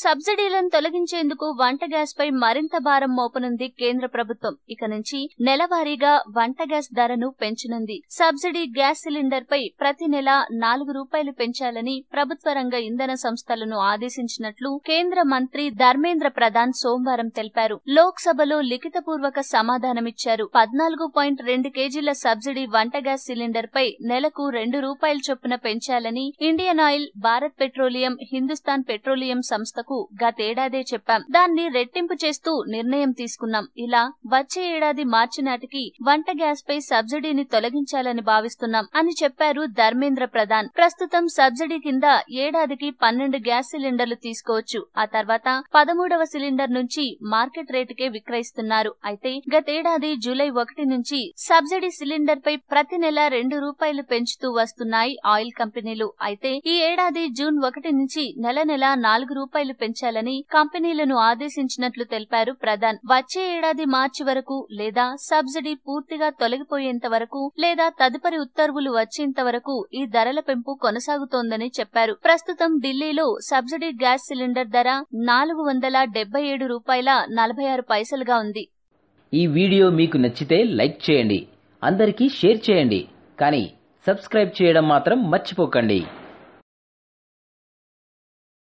సబ్సిడీలను తొలగించేందుకు వంట గ్యాస్ పై మరింత భారం మోపనుంది కేంద్ర ప్రభుత్వం. ఇక నుంచి నెలవారీగా వంట గ్యాస్ ధరను పెంచనుంది. సబ్సిడీ గ్యాస్ సిలిండర్ పై ప్రతి నెల నాలుగు రూపాయలు పెంచాలని ప్రభుత్వ రంగ ఇంధన సంస్థలను ఆదేశించినట్లు కేంద్ర మంత్రి ధర్మేంద్ర ప్రధాన్ సోమవారం తెలిపారు. లోక్సభలో లిఖితపూర్వక సమాధానమిచ్చారు. పద్నాలుగు పాయింట్ రెండు కేజీల సబ్సిడీ వంట గ్యాస్ సిలిండర్ పై నెలకు రెండు రూపాయల చొప్పున పెంచాలని Indian Oil Bharat Petroleum Hindustan Petroleum సంస్థ సంస్థకు గతేడాదే చెప్పాం. దాన్ని రెట్టింపు చేస్తూ నిర్ణయం తీసుకున్నాం. ఇలా వచ్చే ఏడాది మార్చి నాటికి వంట గ్యాస్ పై సబ్సిడీని తొలగించాలని భావిస్తున్నాం అని చెప్పారు ధర్మేంద్ర ప్రధాన్. ప్రస్తుతం సబ్సిడీ కింద ఏడాదికి పన్నెండు గ్యాస్ సిలిండర్లు తీసుకోవచ్చు. ఆ తర్వాత పదమూడవ సిలిండర్ నుంచి మార్కెట్ రేటుకే విక్రయిస్తున్నారు. అయితే గతేడాది జూలై ఒకటి నుంచి సబ్సిడీ సిలిండర్ పై ప్రతి నెల రెండు రూపాయలు పెంచుతూ వస్తున్నాయి ఆయిల్ కంపెనీలు. అయితే ఈ ఏడాది జూన్ ఒకటి నుంచి నెల నెల నాలుగు రూపాయలు పెంచాలని కంపెనీలను ఆదేశించినట్లు తెలిపారు ప్రధాన్. వచ్చే ఏడాది మార్చి వరకు లేదా సబ్సిడీ పూర్తిగా తొలగిపోయేంత వరకు లేదా తదుపరి ఉత్తర్వులు వచ్చేంత వరకు ఈ ధరల పెంపు కొనసాగుతోందని చెప్పారు. ప్రస్తుతం ఢిల్లీలో సబ్సిడీ గ్యాస్ సిలిండర్ ధర నాలుగు వందల డెబ్బై ఏడు రూపాయల నలభై ఆరు పైసలుగా ఉంది. ఈ వీడియో మీకు నచ్చితే లైక్ చేయండి. అందరికీ షేర్ చేయండి. కానీ సబ్స్క్రైబ్ చేయడం మాత్రం మర్చిపోకండి.